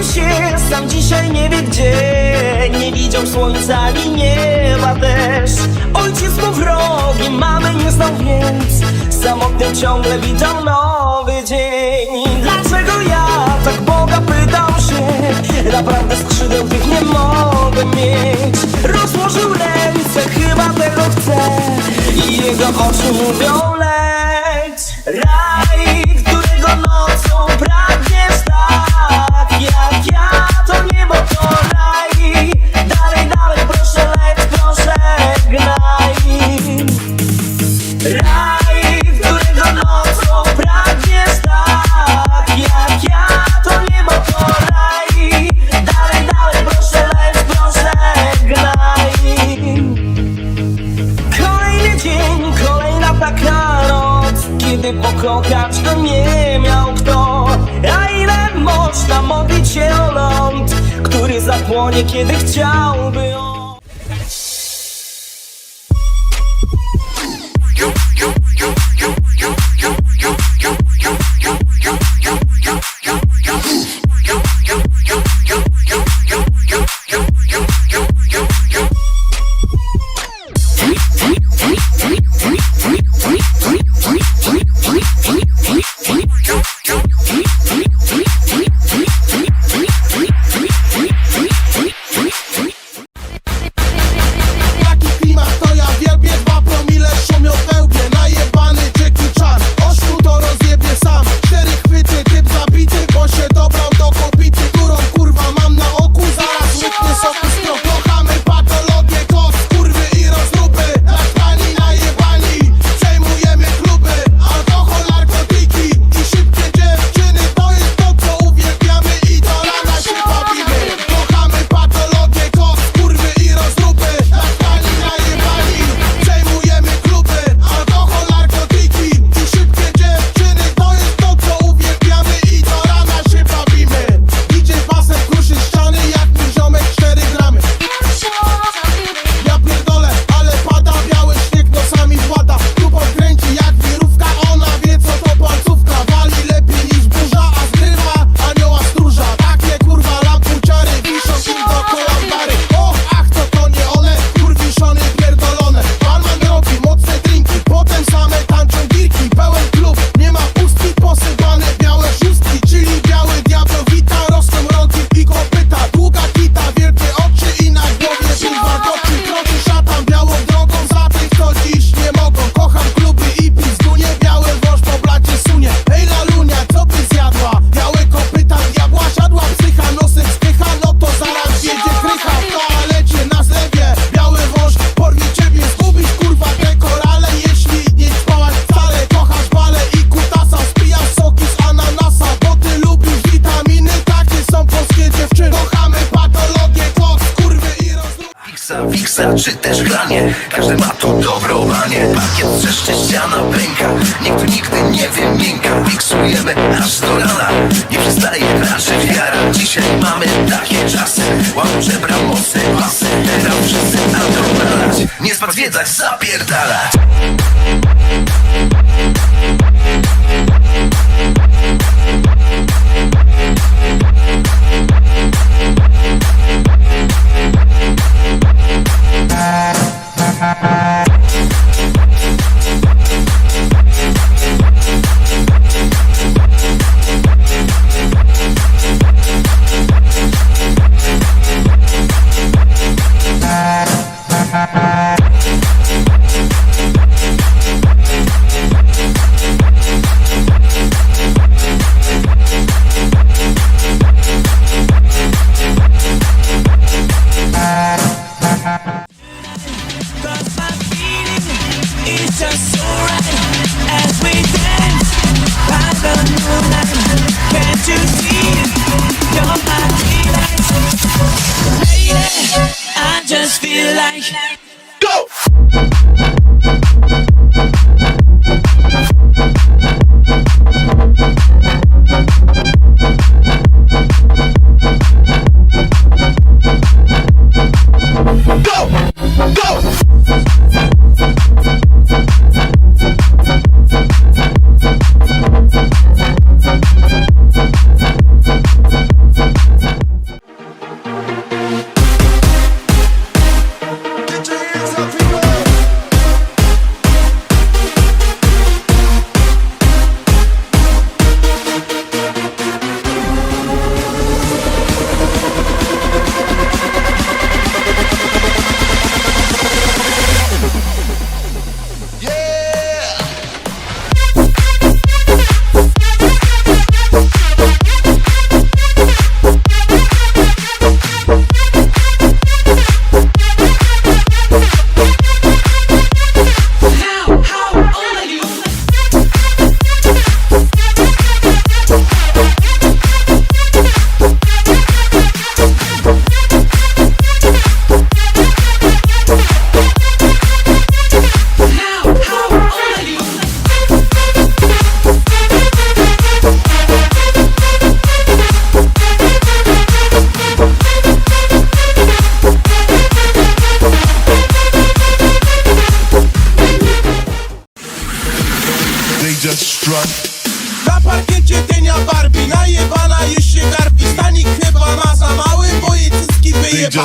Się, sam dzisiaj nie wie gdzie. Nie widział słońca ani nieba też. Ojciec mu wrogiem, mamy nie znał więc Samotnie ciągle witał nowy dzień. Dlaczego ja tak Boga pytam się? Naprawdę skrzydeł tych nie mogę mieć. Rozłożył ręce, chyba tego chce I jego oczy mówią leć Raj, którego nocą pragniesz tak Jak ja, to niebo to raj Dalej, dalej, proszę leć, proszę gnaj Kolejny dzień, kolejna taka noc. Kiedy pokochać to nie miał kto. A ile można modlić się o ląd Który zapłonie, kiedy chciałby on polskie dziewczyny. Kochamy patologię, kos, kurwy i rozruch Fiksa, fiksa, czy też granie? Każdy ma to dobrowanie Pakiet trzeszczy, ściana pęka. Nikt tu nigdy nie wie, miękka Fiksujemy aż do rana Nie przestaje nasza wiara Dzisiaj mamy takie czasy. Łap żebra, mocne pasy. Teraz wszyscy na to nalać Nie spać zwiedzać, zapierdalać Música like.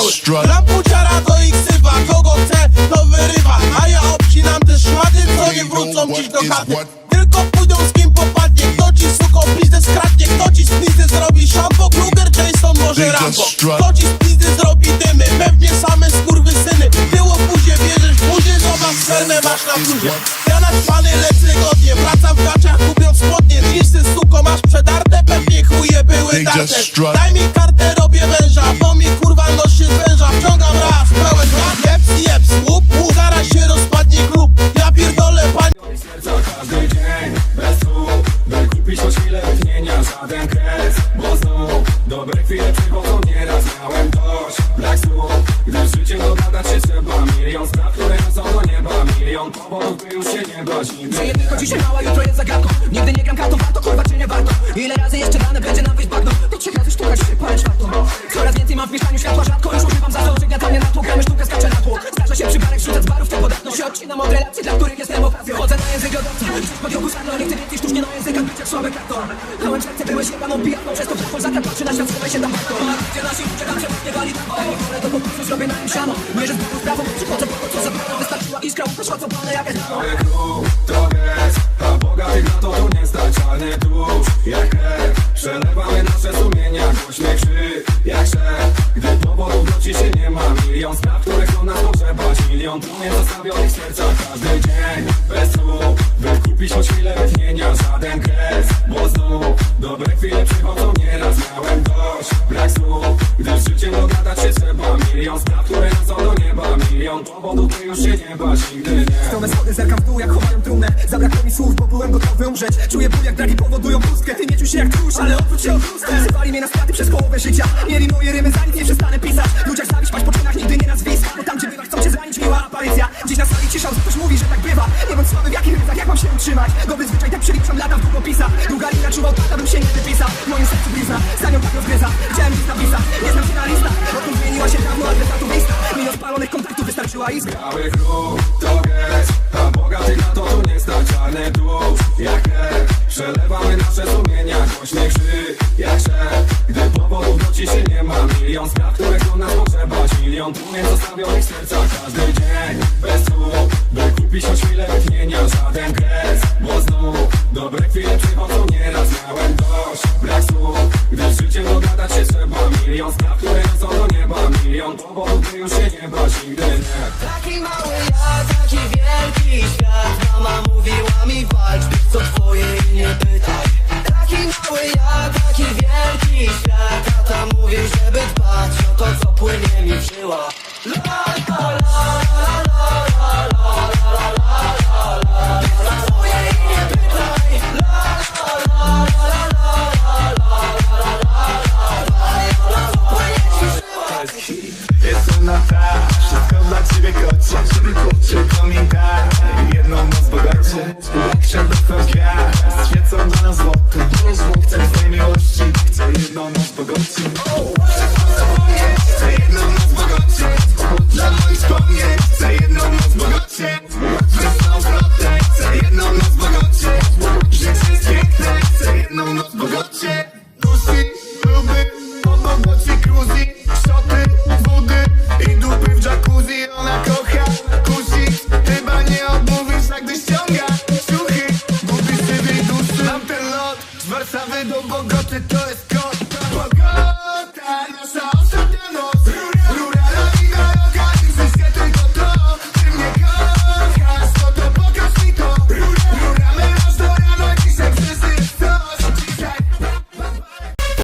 Mały strut. Rampuciara to ich sywa, kogo chce to wyrywa. A ja obcinam te szmaty, co nie wrócą dziś do chaty. Tylko pójdą z kim popadnie. Kto ci suko pizdę skradnie? Kto ci z pizdy zrobi? Szampo Kruger, Jason, może Rambo. Kto ci z pizdy zrobi dymy? Pewnie same skurwysyny. Było buzie, bierzesz buzie Zobacz, spermę masz na bluzie Ja naćpany lecę godnie Wracam w gaciach, kupiąc spodnie. Jeansy, suko, masz przedarte Pewnie chuje były darte. Daj mi Ile razy jeszcze dane będzie nam wyjść bagno To trzech razy sztuka, dzisiaj parę czwartą Coraz więcej mam w mieszkaniu światła rzadko Już używam za to, gniatanie na tłok Gramy sztukę, skaczę na tłok Zdarza się przybarek wrzucać z barów To podatno odcinam od relacji, dla których jestem okazją. Chodzę na język lodowca, gdzieś pod jogu Nie chcę więcej sztucznie na językach, słaby karton. Pełen serce byłeś jebaną pijaną Przez to przeszło zakręt, patrzy na świat, schowaj się tam warto Gdzie nasi ludzie tam nie wali tak Ale to po prostu zrobię na nim siano Mierzę z w prawo, przychodzę po to, co zabrano Wystarczyła. Iskra, poszła co plany, jak jest to gest A bogatych na to tu nie stać Czarny dusz, jak krew Przelewamy nasze sumienia. Głośny krzyk, jak szef Gdy do ciszy nie ma Milion spraw, które chcą nas pogrzebać Milion trumien zostawionych w sercach Każdy dzień, bez słów By kupić choć chwilę wytchnienia. Żaden kres, bo znów Dobre chwile przychodzą nieraz Miałem dość, brak słów Gdy z życiem dogadać się trzeba. Milion spraw, które niosą do nieba. Milion powodów, by już się nie bać. Nigdy nie. Strome schody zerkam w dół jak chowają trumnę. Zabrakło mi słów, bo byłem gotowy umrzeć. Czuję ból jak dragi powodują pustkę. Ty nie czuj się jak tłuszcz, ale odwróć się od Zywali mnie na straty przez połowę życia. Mieli moje rymy, za nic nie przestanę pisać. Ludziach zawiść, masz po czynach, nigdy nie nazwiska Bo tam gdzie bywasz, chcą cię zranić, miła aparycja. Dziś na sali cisza, ktoś mówi, że tak bywa. Nie bądź słaby w jakich ryzach, jak mam się utrzymać? Dobry zwyczaj, tak przeliczam lata w długopisach. Długa linia czuwał tak, abym się nie wypisał. W moim sercu blizna, za nią tak rozgryza. Chciałem list napisać, nie znam się na listach Odkąd zmieniła się dawno adresatów lista. Milion spalonych kontaktów wystarczyła iskra. Kruk, Zostawiam